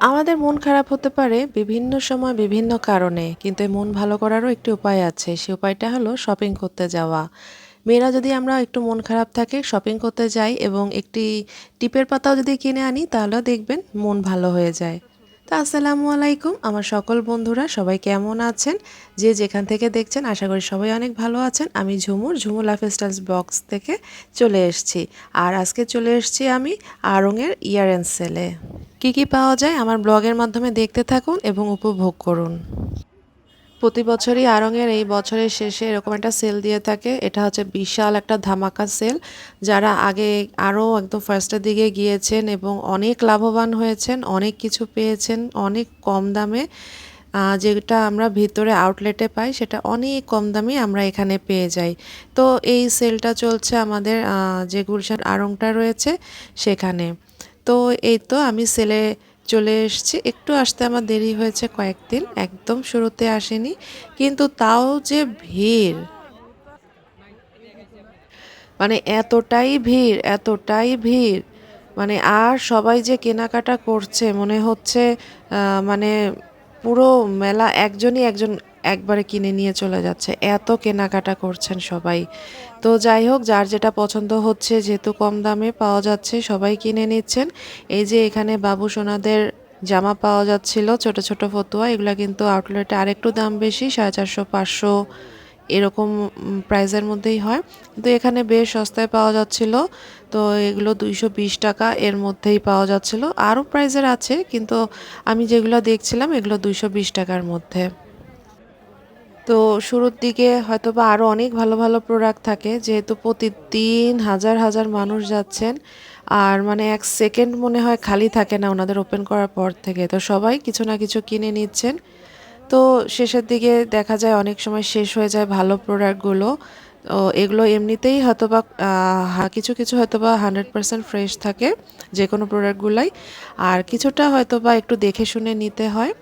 আমাদের মন খারাপ হতে পারে বিভিন্ন সময় বিভিন্ন কারণে, কিন্তু মন ভালো করারও একটি উপায় আছে। সে উপায়টা হলো শপিং করতে যাওয়া। মেয়েরা যদি আমরা একটু মন খারাপ থাকে শপিং করতে যাই এবং একটি টিপের পাতাও যদি কিনে আনি, তাহলেও দেখবেন মন ভালো হয়ে যায়। তো আসসালামু আলাইকুম। আমার সকল বন্ধুরা, সবাই কেমন আছেন? যে যেখান থেকে দেখছেন, আশা করি সবাই অনেক ভালো আছেন। আমি Jhumur Jhumur life styles box থেকে চলে এসেছি। আর আজকে চলে এসেছি আমি আরঙের ইয়ারেন্স সেলে। কি কি পাওয়া যায় আমার ব্লগের মাধ্যমে দেখতে থাকুন এবং উপভোগ করুন। প্রতি বছরই আড়ংয়ের এই বছরের শেষে এরকম একটা সেল দিয়ে থাকে। এটা হচ্ছে বিশাল একটা ধামাকা সেল যারা আগে আরও একদম ফার্স্টের দিকে গিয়েছেন এবং অনেক লাভবান হয়েছেন, অনেক কিছু পেয়েছেন, অনেক কম দামে যেটা আমরা ভিতরে আউটলেটে পাই, সেটা অনেক কম দামে আমরা এখানে পেয়ে যাই। তো এই সেলটা চলছে আমাদের যে গুলশান আড়ংটা রয়েছে, সেখানে। তো এই তো আমি সেলে চলে এসেছি। একটু আসতে আমার দেরি হয়েছে কয়েকদিন, একদম শুরুতে আসেনি, কিন্তু তাও যে ভিড়। মানে এতটাই ভিড় এতটাই ভিড় মানে আর সবাই যে কেনাকাটা করছে, মনে হচ্ছে মানে পুরো মেলা একজনই একজন একবারে কিনে নিয়ে চলে যাচ্ছে। এত কেনাকাটা করছেন সবাই। তো যাই হোক, যার যেটা পছন্দ হচ্ছে, যেহেতু কম দামে পাওয়া যাচ্ছে, সবাই কিনে নিচ্ছেন। এই যে এখানে বাবু সোনাদের জামা পাওয়া যাচ্ছিল, ছোট ছোট ফতুয়া, এগুলো কিন্তু আউটলেটে আরেকটু দাম বেশি, সাড়ে চারশো, পাঁচশো এরকম প্রাইসের মধ্যেই হয়। কিন্তু এখানে বেশ সস্তায় পাওয়া যাচ্ছিল। তো এগুলো দুইশো বিশ টাকা এর মধ্যেই পাওয়া যাচ্ছিল। আরও প্রাইজের আছে, কিন্তু আমি যেগুলো দেখছিলাম, এগুলো দুইশো বিশ টাকার মধ্যে। তো শুরুর দিকে হয়তো বা আরও অনেক ভালো ভালো প্রোডাক্ট থাকে, যেহেতু প্রতিদিন হাজার হাজার মানুষ যাচ্ছেন, আর মানে এক সেকেন্ড মনে হয় খালি থাকে না ওনাদের ওপেন করার পর থেকে, তো সবাই কিছু না কিছু কিনে নিচ্ছেন। তো শেষের দিকে দেখা যায় অনেক সময় শেষ হয়ে যায় ভালো প্রোডাক্টগুলো তো এগুলো এমনিতেই হয়তো বা কিছু কিছু হয়তো বা হান্ড্রেড পারসেন্ট ফ্রেশ থাকে যে কোনো প্রোডাক্টগুলাই আর কিছুটা হয়তো বা একটু দেখে শুনে নিতে হয়।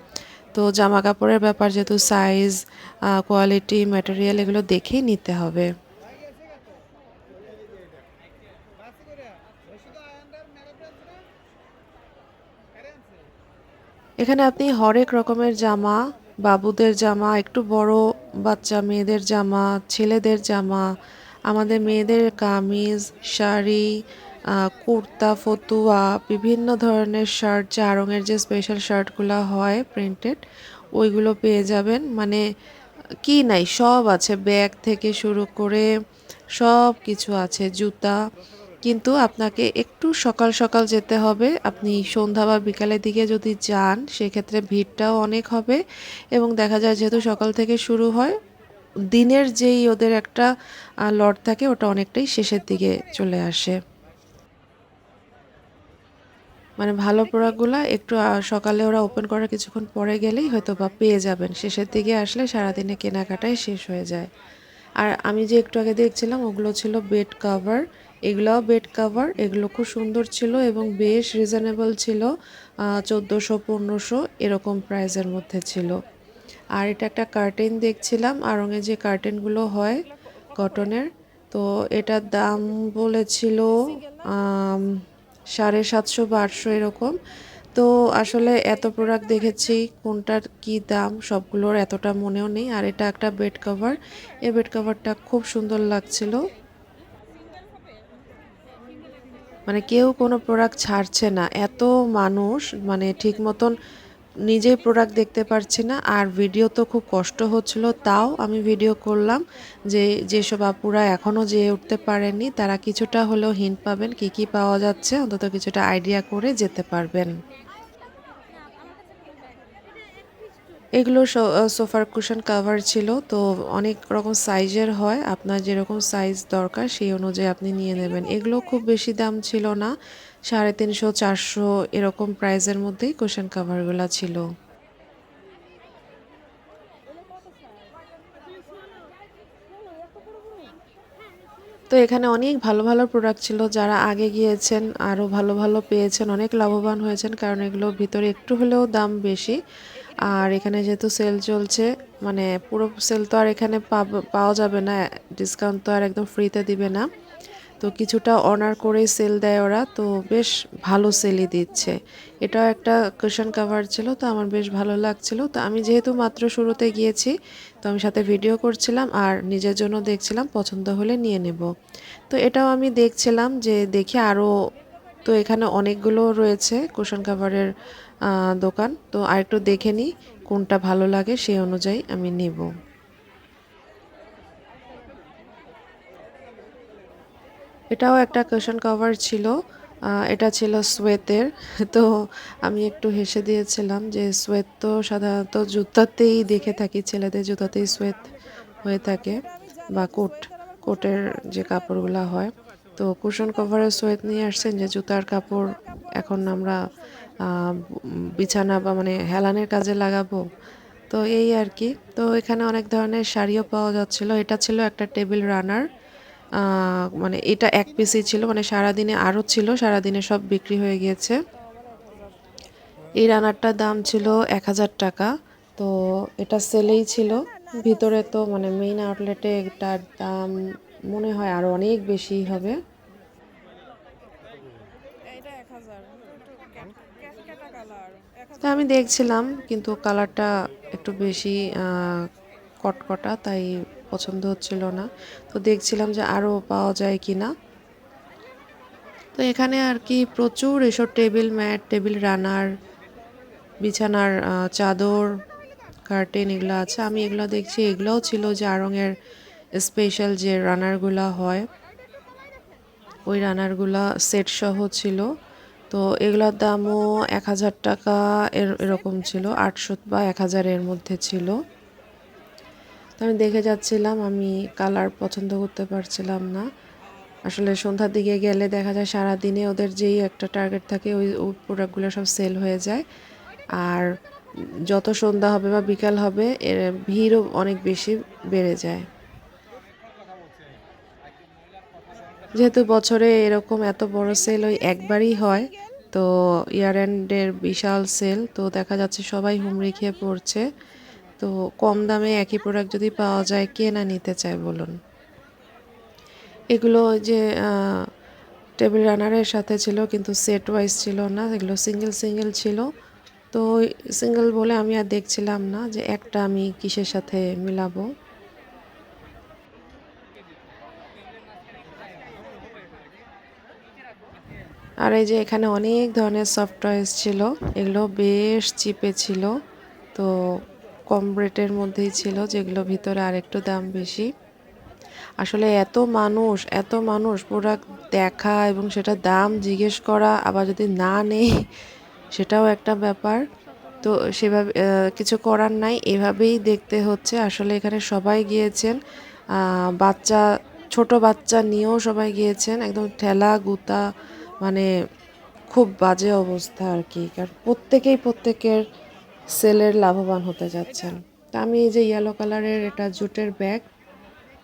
তো জামা কাপড়ের ব্যাপার যেহেতু সাইজ কোয়ালিটি ম্যাটেরিয়াল এগুলো দেখেই নিতে হবে। এখানে আপনি হরেক রকমের জামা, বাবুদের জামা, একটু বড় বাচ্চা মেয়েদের জামা, ছেলেদের জামা, আমাদের মেয়েদের কামিজ, শাড়ি কুর্তা, ফতুয়া, বিভিন্ন ধরনের শার্ট আড়ঙের যে স্পেশাল শার্টগুলো হয় প্রিন্টেড ওইগুলো পেয়ে যাবেন। মানে কি নাই, সব আছে। ব্যাগ থেকে শুরু করে সব কিছু আছে, জুতা। কিন্তু আপনাকে একটু সকাল সকাল যেতে হবে। আপনি সন্ধ্যা বা বিকালের দিকে যদি যান, সেক্ষেত্রে ভিড়টাও অনেক হবে। এবং দেখা যায় যেহেতু সকাল থেকে শুরু হয়, দিনের যেই ওদের একটা লট থাকে, ওটা অনেকটাই শেষের দিকে চলে আসে। মানে ভালো প্রোডাক্টগুলো একটু সকালে ওরা ওপেন করার কিছুক্ষণ পরে গেলেই হয়তো বা পেয়ে যাবেন। শেষের দিকে আসলে সারাদিনে কেনাকাটাই শেষ হয়ে যায়। আর আমি যে একটু আগে দেখছিলাম, ওগুলো ছিল বেড কাভার এগুলোও বেড কাভার এগুলো খুব সুন্দর ছিল এবং বেশ রিজনেবল ছিল চোদ্দোশো, পনেরোশো এরকম প্রাইসের মধ্যে ছিল। আর এটা একটা কার্টেন দেখছিলাম আরঙে যে কার্টেনগুলো হয় কটনের তো এটার দাম বলেছিল সাড়ে সাতশো বা আটশো এরকম। তো আসলে এত প্রোডাক্ট দেখেছি, কোনটার কি দাম, সবগুলোর এতটা মনেও নেই। আর এটা একটা বেড কভার এই বেড কভারটা খুব সুন্দর লাগছিল। মানে কেউ কোনো প্রোডাক্ট ছাড়ছে না। এত মানুষ মানে ঠিক মতন নিজেই প্রোডাক্ট দেখতে পারছি না, আর ভিডিও তো খুব কষ্ট হচ্ছিল, তাও আমি ভিডিও করলাম যে যেসব আপুরা এখনও যেয়ে উঠতে পারেননি তারা কিছুটা হলেও হিন্ট পাবেন কি কি পাওয়া যাচ্ছে, অন্তত কিছুটা আইডিয়া করে যেতে পারবেন। এগুলো সোফার কুশন কাভার ছিল, তো অনেক রকম সাইজের হয়, আপনার যেরকম সাইজ দরকার সেই অনুযায়ী আপনি নিয়ে নেবেন। এগুলো খুব বেশি দাম ছিল না সাড়ে তিনশো, চারশো এরকম প্রাইসের মধ্যেই কুশন কাভারগুলো ছিল। তো এখানে অনেক ভালো ভালো প্রোডাক্ট ছিল, যারা আগে গিয়েছেন আরও ভালো ভালো পেয়েছেন, অনেক লাভবান হয়েছেন, কারণ এগুলোর ভিতরে একটু হলেও দাম বেশি। আর এখানে যেহেতু সেল চলছে মানে পুরো সেল তো আর এখানে পাওয়া যাবে না ডিসকাউন্ট তো আর একদম ফ্রিতে দিবে না। তো কিছুটা অনার করে সেল দেয় ওরা, তো বেশ ভালো সেলই দিচ্ছে। এটাও একটা কুশন কাভার ছিল, তো আমার বেশ ভালো লাগছিল। তো আমি যেহেতু মাত্র শুরুতে গিয়েছি, তো আমি সাথে ভিডিও করছিলাম আর নিজের জন্য দেখছিলাম, পছন্দ হলে নিয়ে নেব। তো এটাও আমি দেখছিলাম যে দেখি আরও তো এখানে অনেকগুলো রয়েছে কুশন কাভারের দোকান। তো আরেকটু দেখে নিই কোনটা ভালো লাগে, সেই অনুযায়ী আমি নেব। এটাও একটা কুশন কভার ছিল। এটা ছিল সোয়েতের তো আমি একটু হেসে দিয়েছিলাম যে সোয়েত তো সাধারণত জুতাতেই দেখে থাকি, ছেলেদের জুতাতেই সোয়েত হয়ে থাকে বা কোট, কোটের যে কাপড়গুলো হয়। তো কুশন কভারের সোয়েত নিয়ে আসছেন যে জুতার কাপড় এখন আমরা বিছানা বা মানে হেলানের কাজে লাগাবো। তো এই আর কি। তো এখানে অনেক ধরনের শাড়িও পাওয়া যাচ্ছিল। এটা ছিল একটা টেবিল রানার মানে এটা এক পিসই ছিল মানে সারাদিনে আরও ছিল সারাদিনে সব বিক্রি হয়ে গিয়েছে। এই রানারটার দাম ছিল এক হাজার টাকা তো এটা সেলেই ছিল। ভিতরে তো মানে মেইন আউটলেটে এটার দাম মনে হয় আরও অনেক বেশি হবে। এক আমি দেখছিলাম কিন্তু কালারটা একটু বেশি কটকটা তাই পছন্দ হচ্ছিল না। তো দেখছিলাম যে আরও পাওয়া যায় কি না তো এখানে আর কি প্রচুর এসব টেবিল ম্যাট, টেবিল রানার, বিছানার চাদর কার্টেন এগুলো আছে। আমি এগুলো দেখছি, এগুলোও ছিল যে আড়ংয়ের স্পেশাল যে রানারগুলো হয়। ওই রানারগুলো সেট সহ ছিল। তো এগুলোর দামও এক হাজার টাকা এর, এরকম ছিল, আটশো বা এক হাজারের মধ্যে ছিল। তো আমি দেখে যাচ্ছিলাম, আমি কালার পছন্দ করতে পারছিলাম না। আসলে সন্ধ্যার দিকে গেলে দেখা যায় সারা দিনে ওদের যেই একটা টার্গেট থাকে, ওই ওই প্রোডাক্টগুলো সব সেল হয়ে যায়। আর যত সন্ধ্যা হবে বা বিকাল হবে, এর ভিড়ও অনেক বেশি বেড়ে যায়। যেহেতু বছরে এরকম এত বড় সেল ওই একবারই হয়, তো ইয়ার এন্ডের বিশাল সেল তো দেখা যাচ্ছে সবাই হুমড়ি খেয়ে পড়ছে। তো কম দামে একই প্রোডাক্ট যদি পাওয়া যায়, কে না নিতে চায় বলুন? এগুলো যে টেবিল রানারের সাথে ছিল, কিন্তু সেট ওয়াইজ ছিল না, এগুলো সিঙ্গেল সিঙ্গেল ছিল। তো সিঙ্গেল বলে আমি আর দেখছিলাম না যে একটা আমি কিসের সাথে মিলাবো। আর এই যে এখানে অনেক ধরনের সফট ছিল, এগুলো বেশ চিপে ছিল। তো কম রেটের মধ্যেই ছিল, যেগুলো ভিতরে আরেকটু দাম বেশি। আসলে এত মানুষ এত মানুষ প্রোডাক্ট দেখা এবং সেটা দাম জিজ্ঞেস করা, আবার যদি না নেই, সেটাও একটা ব্যাপার। তো সেভাবে কিছু করার নাই, এভাবেই দেখতে হচ্ছে। আসলে এখানে সবাই গিয়েছেন বাচ্চা, ছোট বাচ্চা নিয়েও সবাই গিয়েছেন, একদম ঠেলা গুতা মানে খুব বাজে অবস্থা আর কি। কারণ প্রত্যেকেই প্রত্যেকের সেলের লাভবান হতে যাচ্ছেন। তা আমি এই যে ইয়েলো কালারের এটা জুটের ব্যাগ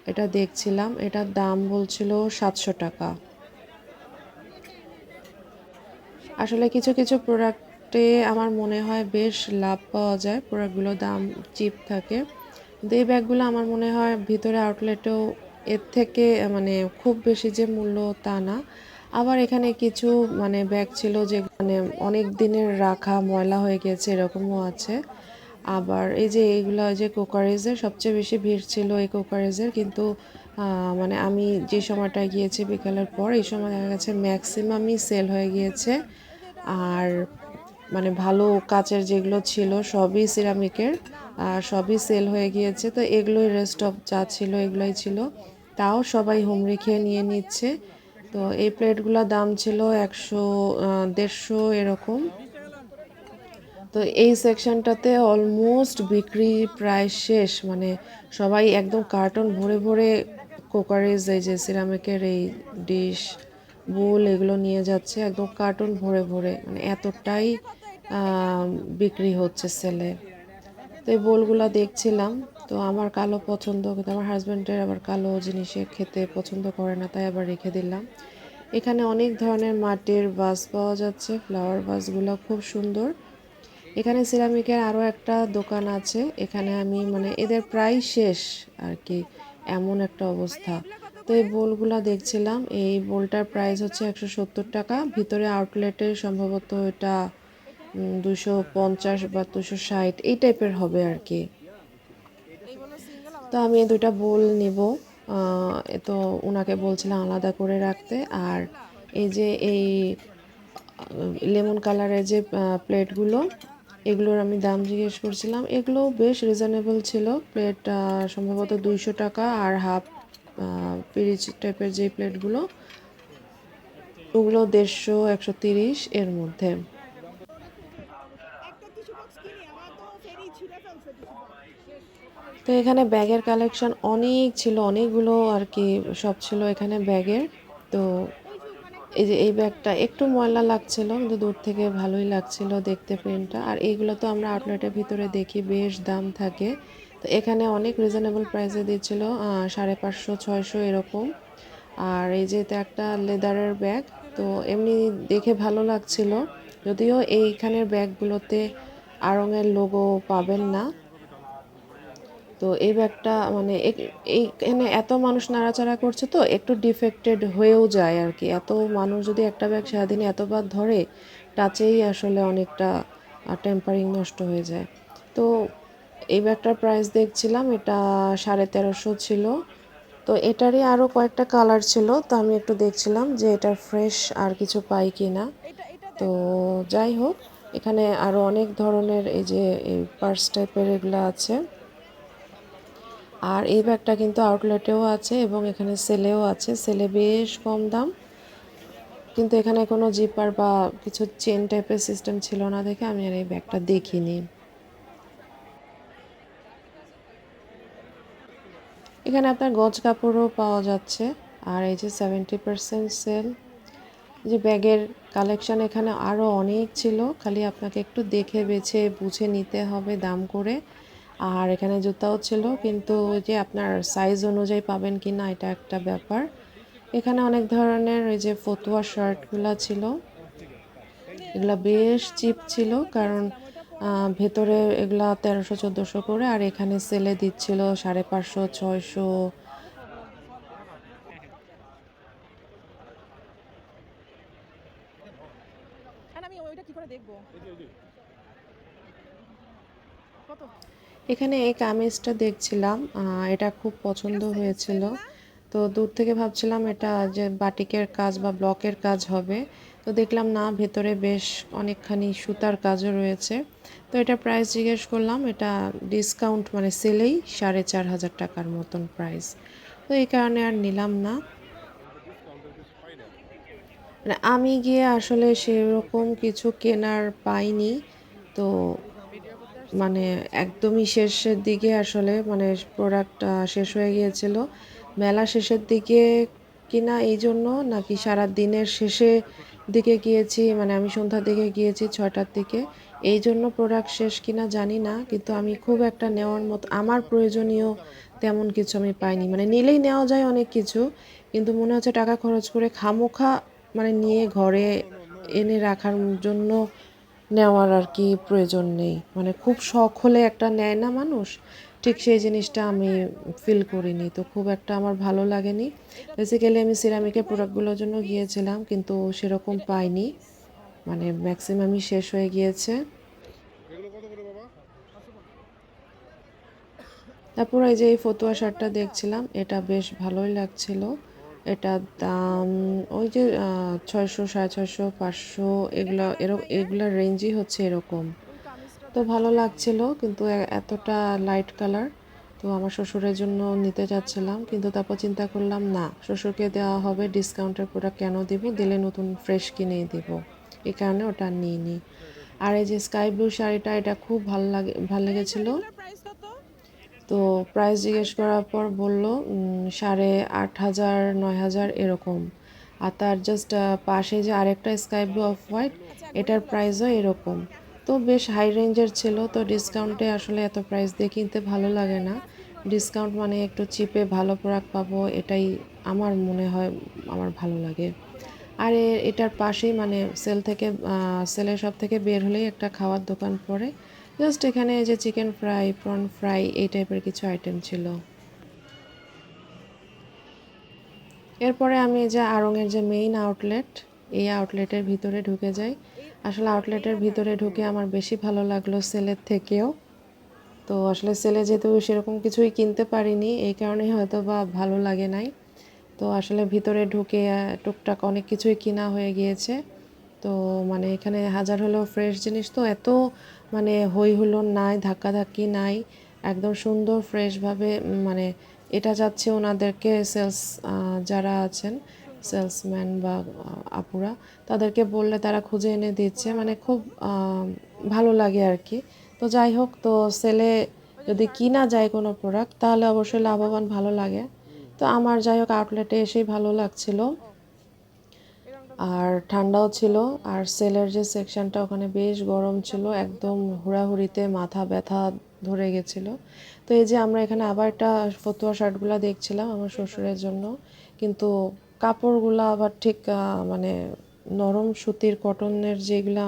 এটা দেখছিলাম, এটার দাম বলছিল সাতশো টাকা। আসলে কিছু কিছু প্রোডাক্টে আমার মনে হয় বেশ লাভ পাওয়া যায় প্রোডাক্টগুলোর দাম চিপ থাকে। কিন্তু এই ব্যাগগুলো আমার মনে হয় ভিতরে আউটলেটেও এর থেকে মানে খুব বেশি যে মূল্য তা না। আবার এখানে কিছু মানে ব্যাগ ছিল যে মানে অনেক দিনের রাখা ময়লা হয়ে গেছে, এরকমও আছে। আবার এই যে এইগুলো যে কোকারেজের সবচেয়ে বেশি ভিড় ছিল এই কোকারেজের, কিন্তু মানে আমি যে সময়টায় গিয়েছি বিকালের পর, এই সময় দেখা গেছে ম্যাক্সিমামই সেল হয়ে গিয়েছে। আর মানে ভালো কাচের যেগুলো ছিল সবই সিরামিকের আর সবই সেল হয়ে গিয়েছে। তো এগুলোই রেস্ট অফ যা ছিল, এগুলোই ছিল। তাও সবাই হোম রেখে নিয়ে নিচ্ছে। তো এই প্লেটগুলোর দাম ছিল একশো দেড়শো এরকম। তো এই সেকশনটাতে অলমোস্ট বিক্রি প্রায় শেষ মানে সবাই একদম কার্টন ভরে ভরে কোকারিজ, এই যে সিরামিকের এই ডিশ, বোল এগুলো নিয়ে যাচ্ছে, একদম কার্টন ভরে ভরে মানে এতটাই বিক্রি হচ্ছে সেলে। তো এই বোলগুলো দেখছিলাম। তো আমার কালো পছন্দ, কিন্তু আমার হাজব্যান্ডের আবার কালো জিনিসে খেতে পছন্দ করে না, তাই আবার রেখে দিলাম। এখানে অনেক ধরনের মাটির বাস পাওয়া যাচ্ছে ফ্লাওয়ার ভাসগুলো খুব সুন্দর। এখানে সিরামিকের আরও একটা দোকান আছে, এখানে আমি মানে এদের প্রায় শেষ আর কি এমন একটা অবস্থা। তো এই বোলগুলা দেখছিলাম, এই বোলটার প্রাইস হচ্ছে একশো সত্তর টাকা, ভিতরে আউটলেটে সম্ভবত এটা দুশো পঞ্চাশ বা দুশো ষাট, এই টাইপের হবে আর কি তো আমি দুইটা বোল নিব। তো ওনাকে বলছিলাম আলাদা করে রাখতে। আর এই যে এই, লেমন কালারের যে প্লেটগুলো, এগুলোর আমি দাম জিজ্ঞেস করছিলাম। এগুলো বেশ রিজনেবল ছিল। প্লেট সম্ভবত দুইশো টাকা আর হাফ পিরিচ টাইপের যে প্লেটগুলো, ওগুলো দেড়শো, একশো তিরিশ এর মধ্যে একটা টিস্যু বক্স কিনে আমার তো ফেরি ছিঁড়ে ফেলছে টিস্যু বক্স তো এখানে ব্যাগের কালেকশন অনেক ছিল, অনেকগুলো আর কি সব ছিল এখানে ব্যাগের। তো এই যে এই ব্যাগটা একটু ময়লা লাগছিল, কিন্তু দূর থেকে ভালোই লাগছিল দেখতে প্রিন্টটা। আর এইগুলো তো আমরা আউটলেটের ভিতরে দেখি, বেশ দাম থাকে। তো এখানে অনেক রিজনেবল প্রাইসে দিচ্ছিল সাড়ে পাঁচশো, ছয়শো এরকম। আর এই যে এটা একটা লেদারের ব্যাগ তো এমনি দেখে ভালো লাগছিল। যদিও এইখানের ব্যাগগুলোতে আড়ংয়ের লোগো পাবেন না তো এই ব্যাগটা মানে এইখানে এত মানুষ নাড়াচাড়া করছে তো, একটু ডিফেক্টেড হয়েও যায় আর কি। এত মানুষ যদি একটা ব্যাগ সারাদিনে এতবার ধরে, টাচেই আসলে অনেকটা টেম্পারিং নষ্ট হয়ে যায়। তো এই ব্যাগটার প্রাইস দেখছিলাম, এটা সাড়ে তেরোশো ছিল। তো এটারই আরও কয়েকটা কালার ছিল, তো আমি একটু দেখছিলাম যে এটা ফ্রেশ আর কিছু পাই কি না তো যাই হোক, এখানে আরও অনেক ধরনের এই যে পার্স টাইপের এগুলো আছে। আর এই ব্যাগটা কিন্তু আউটলেটেও আছে এবং এখানে সেলেও আছে। সেলে বেশ কম দাম। কিন্তু এখানে কোনো জিপার বা কিছু চেন টাইপের সিস্টেম ছিল না দেখে আমি আর এই ব্যাগটা দেখিনি। এখানে আপনার গজ কাপড়ও পাওয়া যাচ্ছে। আর এই যে সেভেন্টি পার্সেন্ট সেল যে ব্যাগের কালেকশন এখানে আরও অনেক ছিল। খালি আপনাকে একটু দেখে বেছে বুঝে নিতে হবে দাম করে। আর এখানে জুতাও ছিল, কিন্তু যে আপনার সাইজ অনুযায়ী পাবেন কি না এটা একটা ব্যাপার। এখানে অনেক ধরনের ওই যে ফতুয়া শার্টগুলো ছিল। এগুলা বেশ চিপ ছিল, কারণ ভেতরে এগুলা তেরোশো, চোদ্দোশো করে, আর এখানে সেলে দিচ্ছিল সাড়ে পাঁচশো, ছয়শো। আমি ওইটা কি করে দেখব? কত? এখানে এই কামিজটা দেখছিলাম এটা খুব পছন্দ হয়েছিল। তো দূর থেকে ভাবছিলাম এটা যে বাটিকের কাজ বা ব্লকের কাজ হবে। তো দেখলাম না, ভেতরে বেশ অনেকখানি সুতার কাজও রয়েছে। তো এটা প্রাইস জিজ্ঞেস করলাম, এটা ডিসকাউন্ট মানে সেলেই সাড়ে চার হাজার টাকার মতন প্রাইস তো এই কারণে আর নিলাম না। মানে আমি গিয়ে আসলে সেরকম কিছু কেনার পাইনি। তো মানে একদমই শেষের দিকে আসলে মানে প্রোডাক্ট শেষ হয়ে গিয়েছিল। মেলা শেষের দিকে কিনা এই জন্য নাকি সারা দিনের শেষে দিকে গিয়েছি মানে আমি সন্ধ্যার দিকে গিয়েছি ছয়টার দিকে। এই জন্য প্রোডাক্ট শেষ কিনা জানি না, কিন্তু আমি খুব একটা নেওয়ার মতো, আমার প্রয়োজনীয় তেমন কিছু আমি পাইনি। মানে নিলেই নেওয়া যায় অনেক কিছু, কিন্তু মনে হচ্ছে টাকা খরচ করে খামোখা মানে নিয়ে ঘরে এনে রাখার জন্য নেওয়ার আর কি প্রয়োজন নেই। মানে খুব শখ হলে একটা নেয় না মানুষ। ঠিক সেই জিনিসটা আমি ফিল করিনি। তো খুব একটা আমার ভালো লাগেনি। বেসিক্যালি আমি সিরামিকের প্রোডাক্টগুলোর জন্য গিয়েছিলাম, কিন্তু সেরকম পাইনি। মানে ম্যাক্সিমামই শেষ হয়ে গিয়েছে। তারপর এই যে এই ফতুয়া শার্টটা দেখছিলাম, এটা বেশ ভালোই লাগছিল। এটার দাম, ওই যে ছয়শো, সাড়ে ছয়শো, পাঁচশো, এগুলো এরকম এগুলোর রেঞ্জই হচ্ছে এরকম। তো ভালো লাগছিল, কিন্তু এতটা লাইট কালার তো আমার শ্বশুরের জন্য নিতে যাচ্ছিলাম কিন্তু তারপর চিন্তা করলাম, না, শ্বশুরকে দেওয়া হবে ডিসকাউন্টের প্রোডাক্ট কেন দিব? দিলে নতুন ফ্রেশ কিনেই দিব। এই কারণে ওটা নিয়ে নিই আর এই যে স্কাই ব্লু শাড়িটা, এটা খুব ভালো লাগে, ভালো লেগেছিলো। তো প্রাইস জিজ্ঞেস করার পর বলল সাড়ে আট হাজার, নয় হাজার এরকম। আর তার জাস্ট পাশে যে আরেকটা স্কাই ব্লু অফ হোয়াইট এটার প্রাইসও এরকম। তো বেশ হাই রেঞ্জের ছিল, তো ডিসকাউন্টে আসলে এত প্রাইস দিয়ে কিনতে ভালো লাগে না। ডিসকাউন্ট মানে একটু চিপে ভালো প্রোডাক্ট পাবো, এটাই আমার মনে হয়, আমার ভালো লাগে। আর এটার পাশেই মানে সেল থেকে সেলের সব থেকে বের হলেই একটা খাওয়ার দোকান পড়ে। জাস্ট এখানে এই যে চিকেন ফ্রাই প্রন ফ্রাই এই টাইপের কিছু আইটেম ছিল। এরপরে আমি এই যে আড়ংয়ের যে মেইন আউটলেট এই আউটলেটের ভিতরে ঢুকে যাই। আসলে আউটলেটের ভিতরে ঢুকে আমার বেশি ভালো লাগল সেলের থেকেও। তো আসলে সেলে যেহেতু সেরকম কিছুই কিনতে পারিনি, এই কারণেই হয়তো বা ভালো লাগে নাই। তো আসলে ভিতরে ঢুকে টুকটাক অনেক কিছুই কিনা হয়ে গিয়েছে। তো মানে এখানে হাজার হলেও ফ্রেশ জিনিস তো এত মানে হই হুল্লোড় নাই, ধাক্কাধাক্কি নাই, একদম সুন্দর, ফ্রেশভাবে মানে এটা যাচ্ছে ওনাদেরকে সেলস যারা আছেন, সেলসম্যান বা আপুরা, তাদেরকে বললে তারা খুঁজে এনে দিচ্ছে মানে খুব ভালো লাগে আর কি তো যাই হোক, তো সেলে যদি কিনা যায় কোনো প্রোডাক্ট তাহলে অবশ্যই লাভবান ভালো লাগে। তো আমার যাই হোক আউটলেটে এসেই ভালো লাগছিল। আর ঠান্ডাও ছিল, আর সেলের যে সেকশনটা ওখানে বেশ গরম ছিল, একদম হুড়াহুড়িতে মাথা ব্যথা ধরে গেছিল। তো এই যে আমরা এখানে আবার একটা ফতুয়া শার্টগুলো দেখছিলাম আমার শ্বশুরের জন্য, কিন্তু কাপড়গুলো আবার ঠিক মানে নরম সুতির কটনের যেগুলা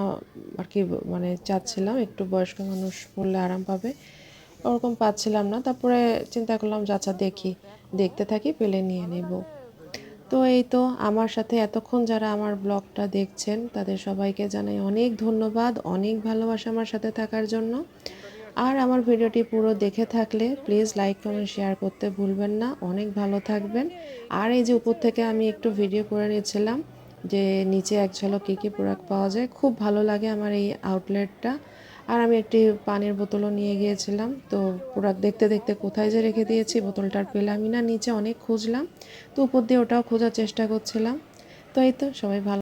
আর কি মানে চাচ্ছিলাম, একটু বয়স্ক মানুষ পরলে আরাম পাবে, ওরকম পাচ্ছিলাম না। তারপরে চিন্তা করলাম যে আচ্ছা দেখি, দেখতে থাকি, পেলে নিয়ে নেব। তো এই তো আমার সাথে এতক্ষণ যারা আমার ব্লগটা দেখছেন, তাদের সবাইকে জানাই অনেক ধন্যবাদ, অনেক ভালোবাসা আমার সাথে থাকার জন্য। আর আমার ভিডিওটি পুরো দেখে থাকলে প্লিজ লাইক কমেন্ট শেয়ার করতে ভুলবেন না। অনেক ভালো থাকবেন। আর এই যে উপর থেকে আমি একটু ভিডিও করে নিয়েছিলাম যে নিচে এক ঝলক কী কী প্রোডাক্ট পাওয়া যায়, খুব ভালো লাগে আমার এই আউটলেটটা আর আমি একটি পানির বোতলও নিয়ে গিয়েছিলাম। তো প্রোডাক্ট দেখতে দেখতে কোথায় যে রেখে দিয়েছি বোতলটার পেলামই না, নিচে অনেক খুঁজলাম। তো উপর দিয়ে ওটাও খোঁজার চেষ্টা করছিলাম। তো এই তো, সবাই ভালো